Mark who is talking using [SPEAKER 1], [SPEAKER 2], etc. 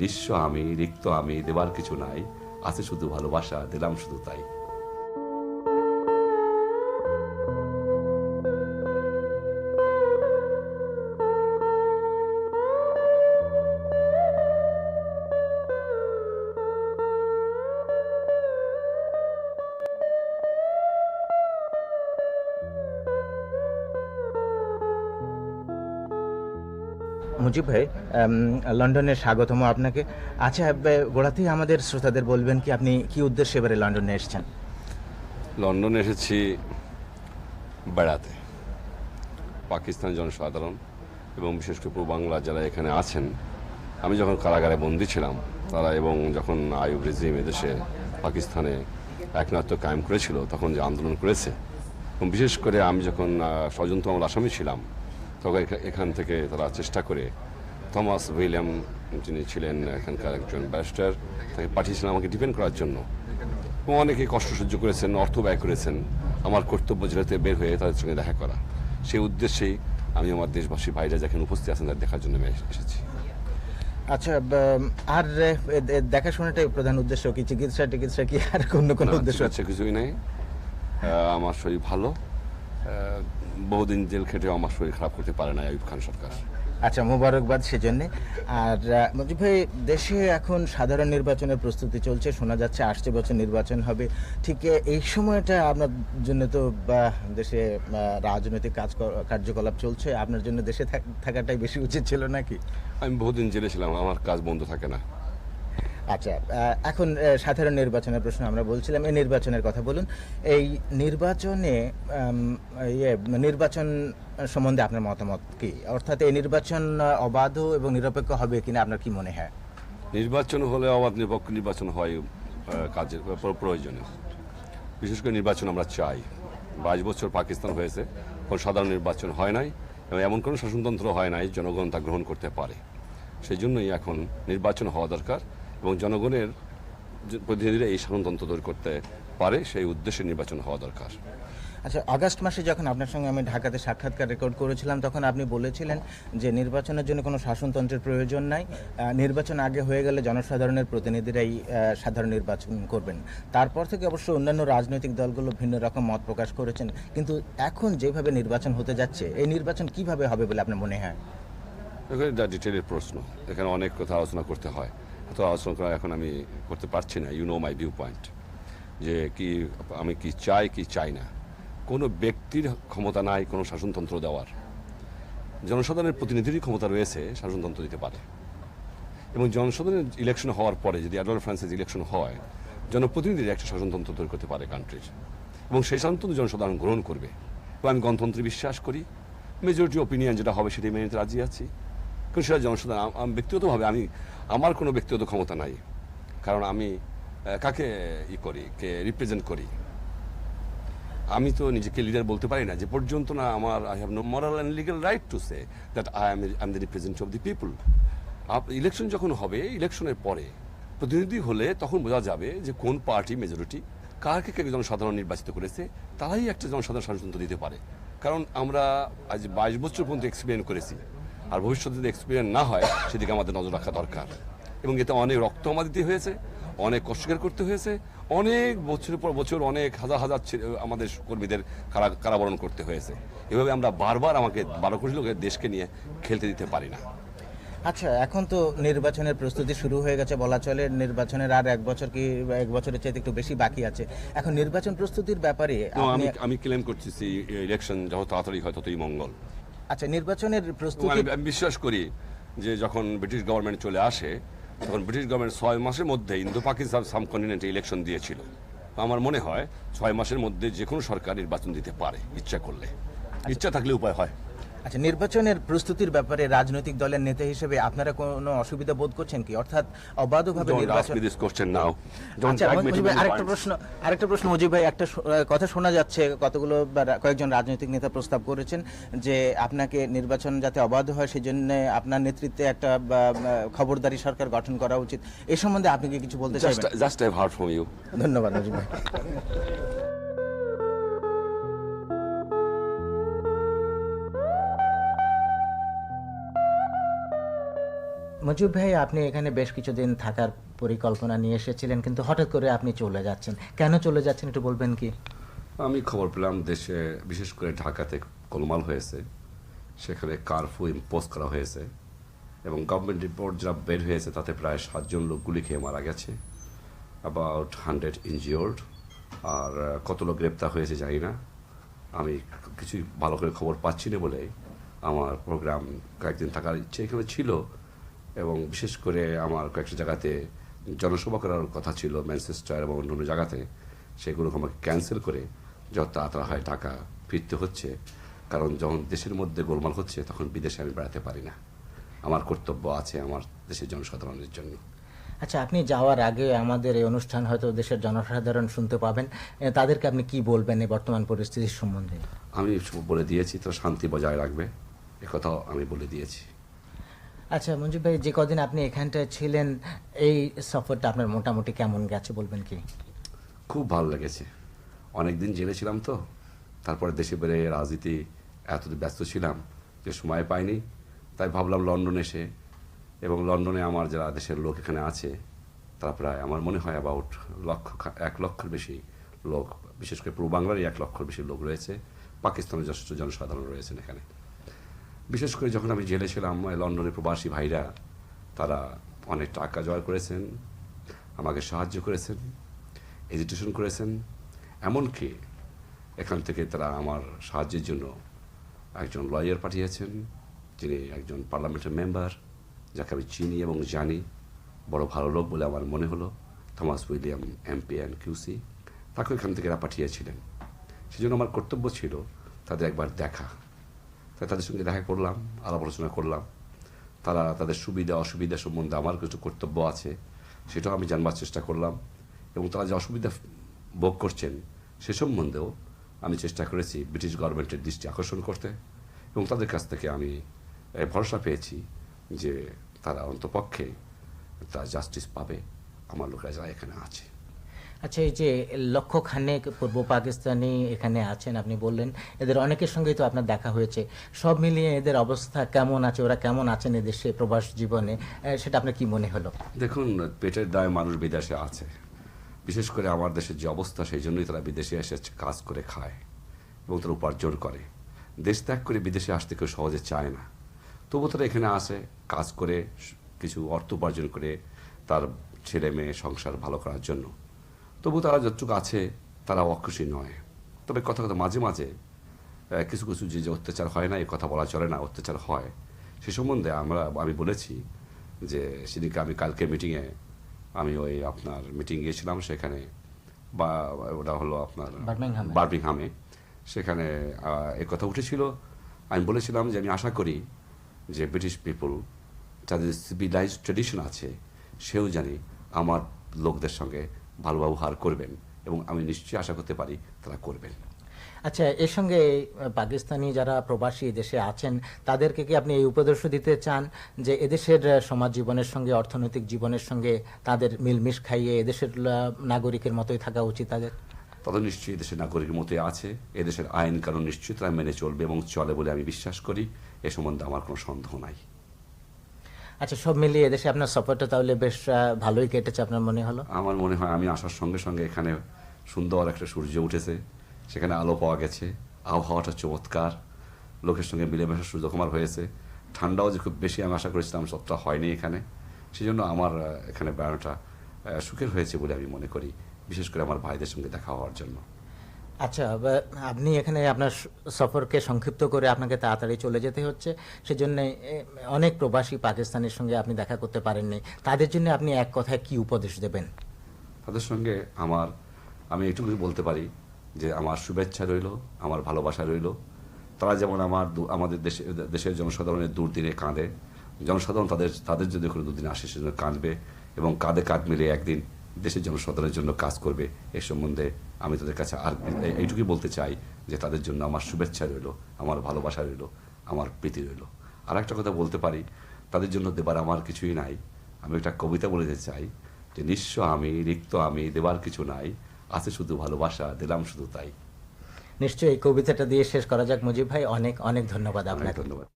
[SPEAKER 1] নিঃস্ব আমি রিক্ত আমি দেবার কিছু নাই। আছে শুধু ভালোবাসা দিলাম শুধু তাই।
[SPEAKER 2] মুজিব ভাই উম, লন্ডনে স্বাগতম আপনাকে। আচ্ছা গোড়াতেই আমাদের শ্রোতাদের বলবেন কি আপনি কি উদ্দেশ্যে এবারে লন্ডনে এসেছেন?
[SPEAKER 1] লন্ডনে এসেছি বেড়াতে। পাকিস্তান জনসাধারণ এবং বিশেষ করে পূর্ব বাংলা যারা এখানে আছেন আমি যখন কারাগারে বন্দী ছিলাম তারা এবং যখন আইব রেজিম এদেশে পাকিস্তানে একনাত্ম কায়েম করেছিল তখন যে আন্দোলন করেছে এবং বিশেষ করে আমি যখন ষড়যন্ত্র আমল আসামি ছিলাম তখন এখান থেকে তারা চেষ্টা করে। থমাস উইলিয়াম যিনি ছিলেন এখানকার একজন ব্যারিস্টার তাকে পাঠিয়েছিলেন আমাকে ডিপেন্ড করার জন্য। অনেকে কষ্ট সহ্য করেছেন অর্থ ব্যয় করেছেন। আমার কর্তব্য জেলাতে বের হয়ে তাদের সঙ্গে দেখা করা। সেই উদ্দেশ্যেই আমি আমার দেশবাসী ভাইরা যেখানে উপস্থিত আছেন তাদের দেখার জন্য আমি এসেছি।
[SPEAKER 2] আচ্ছা আর দেখাশোনাটাই প্রধান উদ্দেশ্য কি? চিকিৎসা টিকিৎসা কি আর অন্য কোনো উদ্দেশ্য?
[SPEAKER 1] আছে, কিছুই নেই। আমার শরীর ভালো। বহুদিন জেল খেটেও আমার শরীর খারাপ করতে পারে না আইব খান সরকার।
[SPEAKER 2] আচ্ছা মোবারকবাদ সেজন্যে। আর মুজিব ভাই দেশে এখন সাধারণ নির্বাচনের প্রস্তুতি চলছে শোনা যাচ্ছে আসছে বছর নির্বাচন হবে। ঠিক এই সময়টা আপনার জন্য তো বা, দেশে রাজনৈতিক কাজ কার্যকলাপ চলছে আপনার জন্য দেশে থাক- থাকাটাই বেশি উচিত ছিল নাকি?
[SPEAKER 1] আমি বহুদিন জেলে ছিলাম আমার কাজ বন্ধ থাকে না।
[SPEAKER 2] আচ্ছা এখন সাধারণ নির্বাচনের প্রশ্ন আমরা বলছিলাম, এই নির্বাচনের কথা বলুন। এই নির্বাচনে ইয়ে নির্বাচন সম্বন্ধে আপনার মতামত কি? অর্থাৎ এই নির্বাচন অবাধ এবং নিরপেক্ষ হবে কিনা আপনার কি মনে হয়?
[SPEAKER 1] নির্বাচন হলে অবাধ, নিরপেক্ষ নির্বাচন হয় কাজের, প্র- প্রয়োজনে। বিশেষ করে নির্বাচন আমরা চাই। বাইশ বছর পাকিস্তান হয়েছে, কোনো সাধারণ নির্বাচন হয় নাই এবং এমন কোনো শাসনতন্ত্র হয় নাই, জনগণ তা গ্রহণ করতে পারে। সেই জন্যই এখন নির্বাচন হওয়া দরকার। এবং জনগণের প্রতিনিধিরা এই শাসনতন্ত্র তৈরি করতে পারে সেই উদ্দেশ্যে নির্বাচন হওয়া দরকার।
[SPEAKER 2] আচ্ছা আগস্ট মাসে যখন আপনার সঙ্গে আমি ঢাকাতে সাক্ষাৎকার রেকর্ড করেছিলাম তখন আপনি বলেছিলেন যে নির্বাচনের জন্য কোনো শাসনতন্ত্রের প্রয়োজন নাই। নির্বাচন আগে হয়ে গেলে জনসাধারণের প্রতিনিধিরাই সাধারণ নির্বাচন করবেন। তারপর থেকে অবশ্য অন্যান্য রাজনৈতিক দলগুলো ভিন্ন রকম মত প্রকাশ করেছেন। কিন্তু এখন যেভাবে নির্বাচন হতে যাচ্ছে এই নির্বাচন কীভাবে হবে বলে আপনার মনে হয়?
[SPEAKER 1] ডিটেলের প্রশ্ন। এখানে অনেক কথা আলোচনা করতে হয়। এত আলোচনা এখন আমি করতে পারছি না you know my view point যে কি আমি কি চাই কি চাই না। কোনো ব্যক্তির ক্ষমতা নাই, কোনো শাসনতন্ত্র দেওয়ার। জনসাধারণের প্রতিনিধিরই ক্ষমতা রয়েছে, শাসনতন্ত্র দিতে পারে। এবং জনসাধারণের ইলেকশন হওয়ার পরে যদি অ্যাডভার্ট ফ্রান্সেস ইলেকশন হয়, জনপ্রতিনিধির একটা শাসনতন্ত্র তৈরি করতে পারে কান্ট্রির এবং সেই শাসনতন্ত্র জনসাধারণ গ্রহণ করবে। এবং আমি গণতন্ত্রে বিশ্বাস করি। মেজরিটি ওপিনিয়ন যেটা হবে সেটাই মেনে রাজি আছি। কারণ সেটা জনসাধারণ ব্যক্তিগতভাবে আমি, আমার কোনো ব্যক্তিগত ক্ষমতা নাই। কারণ আমি কাকে ই করি, কে রিপ্রেজেন্ট করি? আমি তো নিজেকে লিডার বলতে পারি না। যে পর্যন্ত না আমার I have no moral and legal right to say that I am I am the representative of the people election যখন হবে ইলেকশনের পরে প্রতিনিধি হলে তখন বোঝা যাবে যে কোন পার্টি মেজরিটি কাকে কে জনসাধারণ নির্বাচিত করেছে, তারাই একটা জনসাধারণ শাসনতন্ত্র দিতে পারে। কারণ আমরা আজ বাইশ বছর পর্যন্ত এক্সপ্লেন করেছি। আর ভবিষ্যতে যদি এক্সপিরিয়েন্স না হয় সেদিকে আমাদের নজর রাখা দরকার। এবং এতে অনেক রক্ত আমার দিতে হয়েছে অনেক কষ্টকর করতে হয়েছে অনেক বছরের পর বছর অনেক হাজার হাজার আমাদের কর্মীদের কারা কারাবরণ করতে হয়েছে। এভাবে আমরা বারবার আমাকে বারো কোটি লোকের দেশকে নিয়ে খেলতে দিতে পারি না।
[SPEAKER 2] আচ্ছা এখন তো নির্বাচনের প্রস্তুতি শুরু হয়ে গেছে বলা চলে নির্বাচনের আর এক বছর কি এক বছরের চাইতে একটু বেশি বাকি আছে। এখন নির্বাচন প্রস্তুতির ব্যাপারে
[SPEAKER 1] আমি আমি ক্লেম করতেছি ইলেকশন যত তাড়াতাড়ি হয় ততই মঙ্গল।
[SPEAKER 2] আচ্ছা নির্বাচনের প্রস্তুতি
[SPEAKER 1] আমি আমি বিশ্বাস করি যে যখন ব্রিটিশ গভর্নমেন্ট চলে আসে তখন ব্রিটিশ গভর্নমেন্ট ছয় মাসের মধ্যে ইন্দো পাকিস্তান সাবকন্টিনেন্টে ইলেকশন দিয়েছিল। আমার মনে হয় ছয় মাসের মধ্যে যে কোনো সরকার নির্বাচন দিতে পারে ইচ্ছা করলে। ইচ্ছা থাকলে উপায় হয়।
[SPEAKER 2] আচ্ছা নির্বাচনের প্রস্তুতির ব্যাপারে রাজনৈতিক দলের নেতা হিসেবে আপনারা কোনো অসুবিধা বোধ করছেন কি অর্থাৎ অবাধভাবে নির্বাচন.
[SPEAKER 1] Don't
[SPEAKER 2] আচ্ছা আরেকটা. প্রশ্ন আরেকটা প্রশ্ন মুজিব ভাই একটা কথা শোনা যাচ্ছে কতগুলো কয়েকজন রাজনৈতিক নেতা প্রস্তাব করেছেন যে আপনাকে নির্বাচন যাতে অবাধ হয় সেই জন্য আপনার নেতৃত্বে একটা খবরদারি সরকার গঠন করা উচিত এ সম্বন্ধে আপনি কি কিছু বলতে চাইবেন
[SPEAKER 1] just I've heard from you.
[SPEAKER 2] ধন্যবাদ মুজিব ভাই
[SPEAKER 3] মজিব ভাই, আপনি এখানে বেশ কিছুদিন থাকার পরিকল্পনা নিয়ে এসেছিলেন, কিন্তু হঠাৎ করে আপনি চলে যাচ্ছেন। কেন চলে যাচ্ছেন একটু বলবেন কি?
[SPEAKER 4] আমি খবর পেলাম দেশে, বিশেষ করে ঢাকাতে গোলমাল হয়েছে। সেখানে কারফু ইম্পোজ করা হয়েছে এবং গভর্নমেন্ট রিপোর্ট যা বের হয়েছে, তাতে প্রায় সাতজন লোক গুলি খেয়ে মারা গেছে। অ্যাবাউট হান্ড্রেড ইনজিওর্ড আর কত লোক গ্রেপ্তার হয়েছে জানি না। আমি কিছুই ভালো করে খবর পাচ্ছি না বলে আমার প্রোগ্রাম কয়েকদিন থাকার ইচ্ছে এখানে ছিল। এবং বিশেষ করে আমার কয়েকটা জায়গাতে জনসভা করার কথা ছিল ম্যানচেস্টার এবং অন্যান্য জায়গাতে। সেগুলো আমাকে ক্যান্সেল করে যত তাড়াতাড়ি হয় টাকা ফিরতে হচ্ছে। কারণ যখন দেশের মধ্যে গোলমাল হচ্ছে তখন বিদেশে আমি বেড়াতে পারি না। আমার কর্তব্য আছে আমার দেশের জনসাধারণের জন্য।
[SPEAKER 3] আচ্ছা আপনি যাওয়ার আগে আমাদের এই অনুষ্ঠান হয়তো দেশের জনসাধারণ শুনতে পাবেন। তাদেরকে আপনি কি বলবেন এই বর্তমান পরিস্থিতির সম্বন্ধে?
[SPEAKER 4] আমি বলে দিয়েছি তো শান্তি বজায় রাখবে। একথাও আমি বলে দিয়েছি।
[SPEAKER 3] আচ্ছা মঞ্জুর ভাই, যে কদিন আপনি এখানটায় ছিলেন, এই সফরটা আপনার মোটামুটি কেমন গেছে বলবেন কি?
[SPEAKER 4] খুব ভালো লেগেছে। অনেক দিন জেলে ছিলাম তো, তারপরে দেশে বেড়ে রাজনীতি এত ব্যস্ত ছিলাম যে সময় পাইনি। তাই ভাবলাম লন্ডন এসে, এবং লন্ডনে আমার যারা দেশের লোক এখানে আছে, তারা প্রায় আমার মনে হয় অ্যাবাউট লক্ষ এক লক্ষের বেশি লোক, বিশেষ করে পূর্ব বাংলারই এক লক্ষের বেশি লোক রয়েছে। পাকিস্তানের যথেষ্ট জনসাধারণ রয়েছেন এখানে। বিশেষ করে যখন আমি জেলে ছিলাম এই লন্ডনের প্রবাসী ভাইরা, তারা অনেক টাকা জয় করেছেন, আমাকে সাহায্য করেছেন এডুকেশন করেছেন, এমনকি এখান থেকে তারা আমার সাহায্যের জন্য একজন লয়ার পাঠিয়েছেন, যিনি একজন পার্লামেন্টের মেম্বার যাকে আমি চিনি এবং জানি, বড় ভালো লোক বলে আমার মনে হলো Thomas William MP and QC তাকে এখান থেকে এরা পাঠিয়েছিলেন। সেজন্য আমার কর্তব্য ছিল তাদের একবার দেখা। তাদের সঙ্গে দেখা করলাম, আলাপ আলোচনা করলাম। তারা তাদের সুবিধা, অসুবিধা সম্বন্ধে আমার কিছু কর্তব্য আছে, সেটাও আমি জানবার চেষ্টা করলাম এবং তারা যে অসুবিধা ভোগ করছেন, সে সম্বন্ধেও আমি চেষ্টা করেছি ব্রিটিশ গভর্নমেন্টের দৃষ্টি আকর্ষণ করতে এবং তাদের কাছ থেকে আমি ভরসা পেয়েছি যে তারা অন্তপক্ষে তা জাস্টিস পাবে, আমার লোকেরা যারা এখানে আছে।
[SPEAKER 3] আচ্ছা এই যে লক্ষ খানেক পূর্ব পাকিস্তানি এখানে আছেন, আপনি বললেন, এদের অনেকের সঙ্গেই তো আপনার দেখা হয়েছে। সব মিলিয়ে এদের অবস্থা কেমন আছে? ওরা কেমন আছেন এদেশে প্রবাস জীবনে? সেটা আপনার কি মনে হলো?
[SPEAKER 4] দেখুন, পেটের দায়ে মানুষ বিদেশে আছে। বিশেষ করে আমার দেশের যে অবস্থা, সেই জন্যই তারা বিদেশে এসে কাজ করে খায় এবং তারা উপার্জন করে। দেশ ত্যাগ করে বিদেশে আসতে কেউ সহজে চায় না। তবু তারা এখানে আসে, কাজ করে, কিছু অর্থ উপার্জন করে তার ছেলে মেয়ে সংসার ভালো করার জন্য। তবু তারা যতটুকু আছে তারা অখুশি নয়। তবে কথা কথা মাঝে মাঝে কিছু কিছু যে যে অত্যাচার হয় না এই কথা বলা চলে না অত্যাচার হয়। সে সম্বন্ধে আমরা আমি বলেছি যে সেদিকে আমি কালকে মিটিংয়ে আমি ওই আপনার মিটিং গিয়েছিলাম সেখানে বা ওটা হলো আপনার
[SPEAKER 3] বার্মিংহামে।
[SPEAKER 4] বার্মিংহামে। সেখানে এ কথা উঠেছিল। আমি বলেছিলাম যে আমি আশা করি যে ব্রিটিশ পিপল যাদের সিভিলাইজ ট্রেডিশন আছে সেও জানি আমার লোকদের সঙ্গে ভালো ব্যবহার করবেন এবং আমি নিশ্চয়ই আশা করতে পারি তারা করবেন।
[SPEAKER 3] আচ্ছা এর সঙ্গে পাকিস্তানি যারা প্রবাসী দেশে আছেন তাদেরকে কি আপনি এই উপদেশ দিতে চান যে এদেশের সমাজ জীবনের সঙ্গে অর্থনৈতিক জীবনের সঙ্গে তাদের মিলমিশ খাইয়ে এদেশের নাগরিকের মতোই থাকা উচিত তাদের?
[SPEAKER 4] তাদের নিশ্চয়ই দেশের নাগরিকের মতোই আছে। এদেশের আইন কানুন নিশ্চয়ই তারা মেনে চলবে এবং চলে বলে আমি বিশ্বাস করি। এ সম্বন্ধে আমার কোনো সন্দেহ নাই।
[SPEAKER 3] আচ্ছা সব মিলিয়ে এদেশে আপনার সফরটা তাহলে বেশ ভালোই কেটেছে আপনার মনে হলো?
[SPEAKER 4] আমার মনে হয় আমি আসার সঙ্গে সঙ্গে এখানে সুন্দর একটা সূর্য উঠেছে, সেখানে আলো পাওয়া গেছে, আবহাওয়াটা চমৎকার, লোকের সঙ্গে মিলেমিশে সুযোগ আমার হয়েছে। ঠান্ডাও যে খুব বেশি আমি আশা করেছিলাম সবটা হয়নি এখানে সেই জন্য আমার এখানে বেড়ানোটা সুখের হয়েছে বলে আমি মনে করি, বিশেষ করে আমার ভাইদের সঙ্গে দেখা হওয়ার জন্য।
[SPEAKER 3] আচ্ছা আপনি এখানে আপনার সফরকে সংক্ষিপ্ত করে আপনাকে তাড়াতাড়ি চলে যেতে হচ্ছে। সেজন্য অনেক প্রবাসী পাকিস্তানের সঙ্গে আপনি দেখা করতে পারেননি। তাদের জন্য আপনি এক কথায় কি উপদেশ দেবেন?
[SPEAKER 4] তাদের সঙ্গে আমার, আমি এটুকুই বলতে পারি যে আমার শুভেচ্ছা রইল, আমার ভালোবাসা রইল। তারা যেমন আমার আমাদের দেশে, দেশের জনসাধারণের দুর্দিনে কাঁদে। জনসাধারণ তাদের তাদের যদি কোনো দুদিন আসে, সেজন্য কাঁদবে এবং কাঁধে কাঁধ মিলে একদিন দেশের জনসাধারণের জন্য কাজ করবে এ সম্বন্ধে আমি তাদের কাছে আর এইটুকুই বলতে চাই যে তাদের জন্য আমার শুভেচ্ছা রইল আমার ভালোবাসা রইল আমার প্রীতি রইল। আর একটা কথা বলতে পারি তাদের জন্য দেবার আমার কিছুই নাই। আমি একটা কবিতা বলতে চাই যে নিঃস্ব আমি রিক্ত আমি দেবার কিছু নাই আছে শুধু ভালোবাসা দিলাম শুধু তাই।
[SPEAKER 3] নিশ্চয়ই এই কবিতাটা দিয়ে শেষ করা যাক। মুজিব ভাই অনেক অনেক ধন্যবাদ আপনাকে।
[SPEAKER 4] ধন্যবাদ।